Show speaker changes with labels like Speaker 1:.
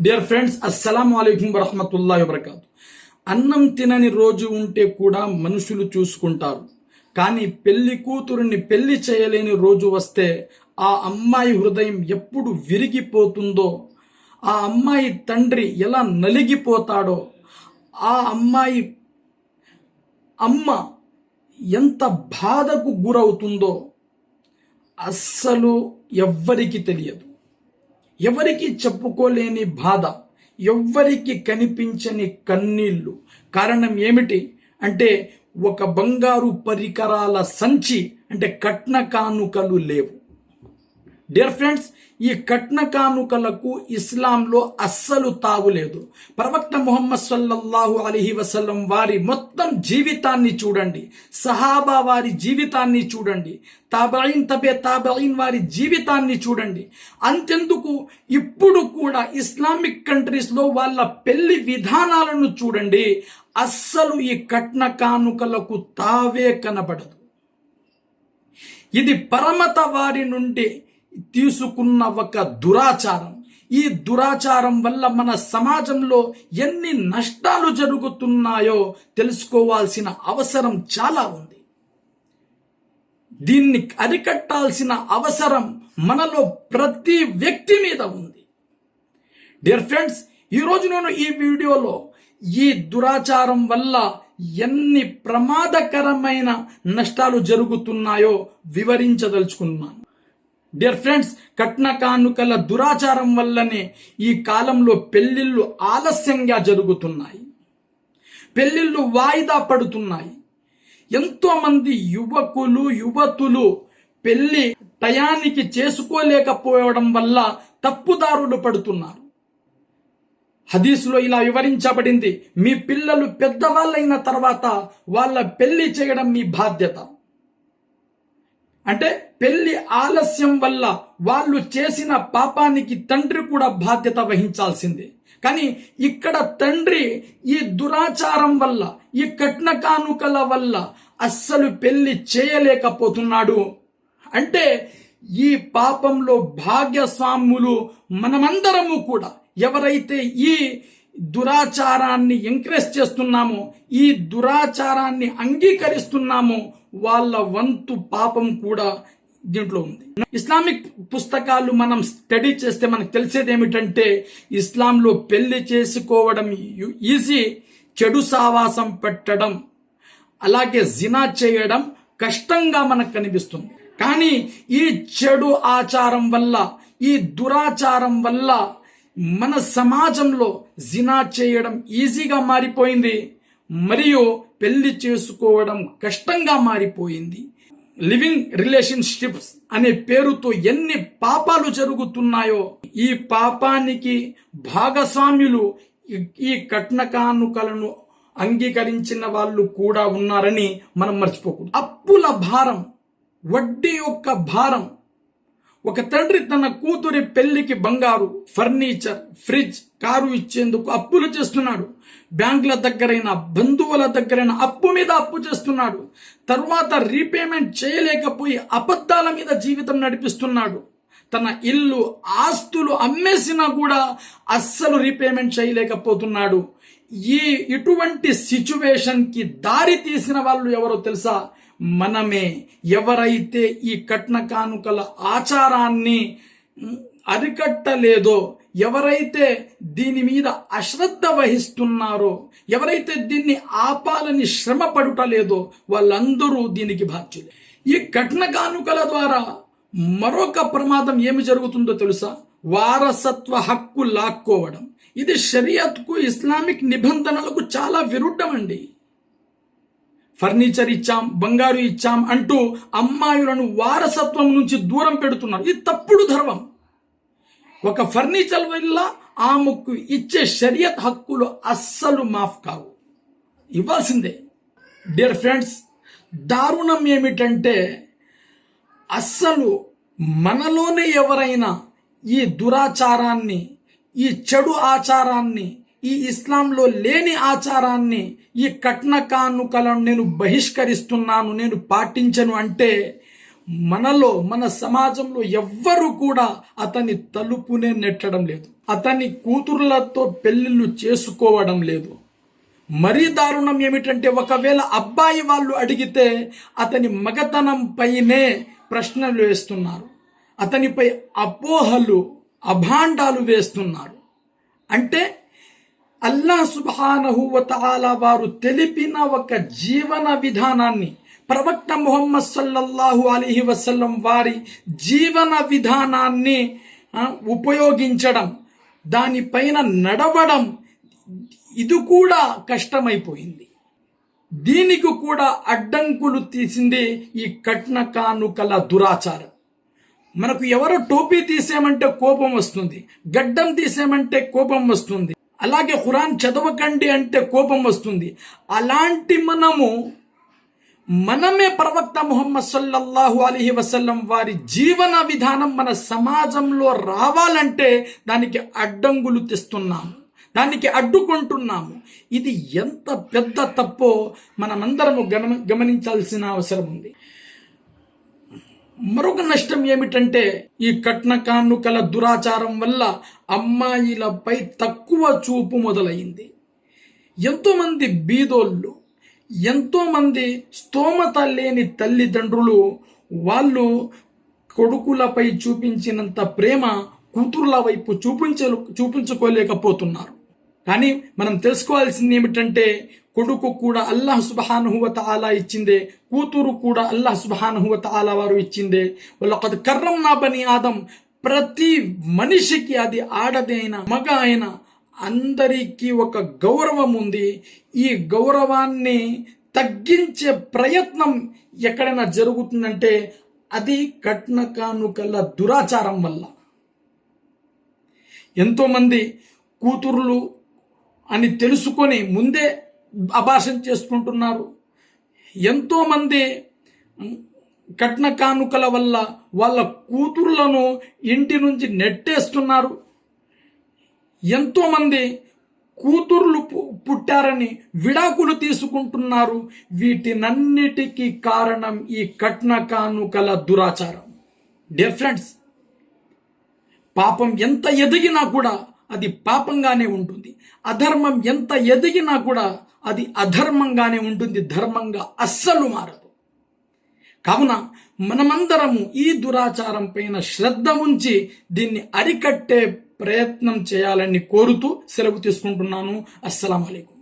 Speaker 1: Dear friends అస్సలం అయికం వరహమతుల్లా వబర్కాతు అన్నం తినని రోజు ఉంటే కూడా మనుషులు చూసుకుంటారు కానీ పెళ్ళి కూతురుని పెళ్ళి చేయలేని రోజు వస్తే ఆ అమ్మాయి హృదయం ఎప్పుడు విరిగిపోతుందో ఆ అమ్మాయి తండ్రి ఎలా నలిగిపోతాడో ఆ అమ్మాయి అమ్మ ఎంత బాధకు గురవుతుందో అస్సలు ఎవ్వరికి తెలియదు ఎవరికి చెప్పుకోలేని బాధ ఎవ్వరికి కనిపించని కన్నీళ్ళు కారణం ఏమిటి అంటే ఒక బంగారు పరికరాల సంచి అంటే కట్న కానుకలు లేవు. డియర్ ఫ్రెండ్స్ ఈ కట్న కానుకలకు ఇస్లాంలో అస్సలు తావులేదు ప్రవక్త ముహమ్మద్ సల్లల్లాహు అలీహి వసల్లం వారి మొత్తం జీవితాన్ని చూడండి. సహాబా వారి జీవితాన్ని చూడండి. తాబైన్ తబే తాబైన్ వారి జీవితాన్ని చూడండి. అంతెందుకు? ఇప్పుడు కూడా ఇస్లామిక్ కంట్రీస్లో వాళ్ళ పెళ్ళి విధానాలను చూడండి. అస్సలు ఈ కట్న కానుకలకు తావే కనబడదు. ఇది పరమత వారి నుండి తీసుకున్న ఒక దురాచారం. ఈ దురాచారం వల్ల మన సమాజంలో ఎన్ని నష్టాలు జరుగుతున్నాయో తెలుసుకోవాల్సిన అవసరం చాలా ఉంది. దీన్ని అరికట్టాల్సిన అవసరం మనలో ప్రతి వ్యక్తి మీద ఉంది. డియర్ ఫ్రెండ్స్ ఈరోజు నేను ఈ వీడియోలో ఈ దురాచారం వల్ల ఎన్ని ప్రమాదకరమైన నష్టాలు జరుగుతున్నాయో వివరించదలుచుకున్నాను. డియర్ ఫ్రెండ్స్ కట్న కానుకల దురాచారం వల్లనే ఈ కాలంలో పెళ్ళిళ్ళు ఆలస్యంగా జరుగుతున్నాయి. పెళ్ళిళ్ళు వాయిదా పడుతున్నాయి. ఎంతోమంది యువకులు యువతులు పెళ్ళి టయానికి చేసుకోలేకపోవడం వల్ల తప్పుదారులు పడుతున్నారు. హదీసులో ఇలా వివరించబడింది మీ పిల్లలు పెద్దవాళ్ళైన తర్వాత వాళ్ళ పెళ్ళి చేయడం మీ బాధ్యత. అంటే పెళ్ళి ఆలస్యం వల్ల వాళ్ళు చేసిన పాపానికి తండ్రి కూడా బాధ్యత వహించాల్సిందే. కానీ ఇక్కడ తండ్రి ఈ దురాచారం వల్ల ఈ కట్న కానుకల వల్ల అస్సలు పెళ్ళి చేయలేకపోతున్నాడు. అంటే ఈ పాపంలో భాగ్యస్వాములు మనమందరము కూడా ఎవరైతే ఈ దురాచారాన్ని ఎంకరేజ్ చేస్తున్నామో ఈ దురాచారాన్ని అంగీకరిస్తున్నామో వాళ్ళ వంతు పాపం కూడా దీంట్లో ఉంది. ఇస్లామిక్ పుస్తకాలు మనం స్టడీ చేస్తే మనకు తెలిసేది ఏమిటంటే ఇస్లాంలో పెళ్ళి చేసుకోవడం ఈజీ చెడు సావాసం పెట్టడం అలాగే జినా చేయడం కష్టంగా మనకు కనిపిస్తుంది. కానీ ఈ చెడు ఆచారం వల్ల ఈ దురాచారం వల్ల మన సమాజంలో జినా చేయడం ఈజీగా మారిపోయింది మరియు పెళ్ళి చేసుకోవడం కష్టంగా మారిపోయింది. లివింగ్ రిలేషన్షిప్స్ అనే పేరుతో ఎన్ని పాపాలు జరుగుతున్నాయో ఈ పాపానికి భాగస్వామ్యులు ఈ కట్న కానుకలను అంగీకరించిన వాళ్ళు కూడా ఉన్నారని మనం మర్చిపోకూడదు. అప్పుల భారం వడ్డీ యొక్క భారం ఒక తండ్రి తన కూతురి పెళ్ళికి బంగారు ఫర్నిచర్ ఫ్రిడ్జ్ కారు ఇచ్చేందుకు అప్పులు చేస్తున్నాడు. బ్యాంకుల దగ్గరైన బంధువుల దగ్గరైన అప్పు మీద అప్పు చేస్తున్నాడు. తర్వాత రీపేమెంట్ చేయలేకపోయి అబద్ధాల మీద జీవితం నడిపిస్తున్నాడు. తన ఇల్లు ఆస్తులు అమ్మేసినా కూడా అస్సలు రీపేమెంట్ చేయలేకపోతున్నాడు. ఈ ఇటువంటి సిచ్యువేషన్కి దారి తీసిన వాళ్ళు ఎవరో తెలుసా? మనమే ఎవరైతే ఈ కట్న కానుకల ఆచారాన్ని అరికట్టలేదో ఎవరైతే దీని మీద అశ్రద్ధ వహిస్తున్నారో ఎవరైతే దీన్ని ఆపాలని శ్రమ పడుటలేదో వాళ్ళందరూ దీనికి బాధ్యులే. ఈ కట్న కానుకల ద్వారా మరొక ప్రమాదం ఏమి జరుగుతుందో తెలుసా? వారసత్వ హక్కు లాక్కోవడం. ఇది షరియత్కు ఇస్లామిక్ నిబంధనలకు చాలా విరుద్ధమండి ఫర్నిచర్ ఇచ్చాం బంగారు ఇచ్చాం అంటూ అమ్మాయిలను వారసత్వం నుంచి దూరం పెడుతున్నారు. ఇది తప్పుడు ధర్మం. ఒక ఫర్నిచర్ వల్ల ఆమెకు ఇచ్చే షరియత్ హక్కులు అస్సలు మాఫ్ కావు. ఇవ్వాల్సిందే. డియర్ ఫ్రెండ్స్ దారుణం ఏమిటంటే అస్సలు మనలోనే ఎవరైనా ఈ దురాచారాన్ని ఈ చెడు ఆచారాన్ని ఈ ఇస్లాంలో లేని ఆచారాన్ని ఈ కట్న కానుకలను నేను బహిష్కరిస్తున్నాను నేను పాటించను అంటే మనలో మన సమాజంలో ఎవ్వరు కూడా అతని తలుపునే నెట్టడం లేదు. అతని కూతుర్లతో పెళ్ళిళ్ళు చేసుకోవడం లేదు. మరీ దారుణం ఏమిటంటే ఒకవేళ అబ్బాయి వాళ్ళు అడిగితే అతని మగతనం పైనే ప్రశ్నలు వేస్తున్నారు. అతనిపై అపోహలు అభాండాలు వేస్తున్నారు. అంటే అల్లా సుబానహువతాల వారు తెలిపిన ఒక జీవన విధానాన్ని ప్రవక్త ముహమ్మద్ సల్లల్లాహు అలీహి వసల్లం వారి జీవన విధానాన్ని ఉపయోగించడం దానిపైన నడవడం ఇది కూడా కష్టమైపోయింది. దీనికి కూడా అడ్డంకులు తీసింది ఈ కట్న కానుకల దురాచారం. మనకు ఎవరో టోపీ తీసేమంటే కోపం వస్తుంది గడ్డం తీసేమంటే కోపం వస్తుంది. అలాగే ఖురాన్ చదవకండి అంటే కోపం వస్తుంది. అలాంటి మనము మనమే ప్రవక్త ముహమ్మద్ సల్లల్లాహు అలీహి వసల్లం వారి జీవన విధానం మన సమాజంలో రావాలంటే దానికి అడ్డంగులు తెస్తున్నాము. దానికి అడ్డుకుంటున్నాము. ఇది ఎంత పెద్ద తప్పో మనమందరము గమ గమనించాల్సిన అవసరం ఉంది. మరొక నష్టం ఏమిటంటే ఈ కట్న కానుకల దురాచారం వల్ల అమ్మాయిలపై తక్కువ చూపు మొదలైంది. ఎంతోమంది బీదోళ్ళు ఎంతోమంది స్తోమత లేని తల్లిదండ్రులు వాళ్ళు కొడుకులపై చూపించినంత ప్రేమ కూతుర్ల వైపు చూపించ చూపించుకోలేకపోతున్నారు. కానీ మనం తెలుసుకోవాల్సింది ఏమిటంటే కొడుకు కూడా అల్లాహ్ సుబహానుహువత ఆలా ఇచ్చిందే కూతురు కూడా అల్లాహ్ సుబహానుహువత ఆలా వారు ఇచ్చిందే. వాళ్ళొక కర్రం నా బని ఆదం ప్రతి మనిషికి అది ఆడది అయినా మగ అయినా అందరికీ ఒక గౌరవం ఉంది. ఈ గౌరవాన్ని తగ్గించే ప్రయత్నం ఎక్కడైనా జరుగుతుందంటే అది కట్న కానుకల దురాచారం వల్ల. ఎంతోమంది కూతుర్లు అని తెలుసుకొని ముందే అభాషణ చేసుకుంటున్నారు. ఎంతోమంది కట్న కానుకల వల్ల వాళ్ళ కూతుర్లను ఇంటి నుంచి నెట్టేస్తున్నారు. ఎంతోమంది కూతుర్లు పు- పుట్టారని విడాకులు తీసుకుంటున్నారు. వీటినన్నిటికీ కారణం ఈ కట్న కానుకల దురాచారం. డియర్ ఫ్రెండ్స్ పాపం ఎంత ఎదిగినా కూడా అది పాపంగానే ఉంటుంది. అధర్మం ఎంత ఎదిగినా కూడా అది అధర్మంగానే ఉంటుంది. ధర్మంగా అస్సలు మారదు. కావున మనమందరము ఈ దురాచారం పైన శ్రద్ధ ఉంచి దీన్ని అరికట్టే ప్రయత్నం చేయాలని కోరుతూ సెలవు తీసుకుంటున్నాను. అస్సలం అయికం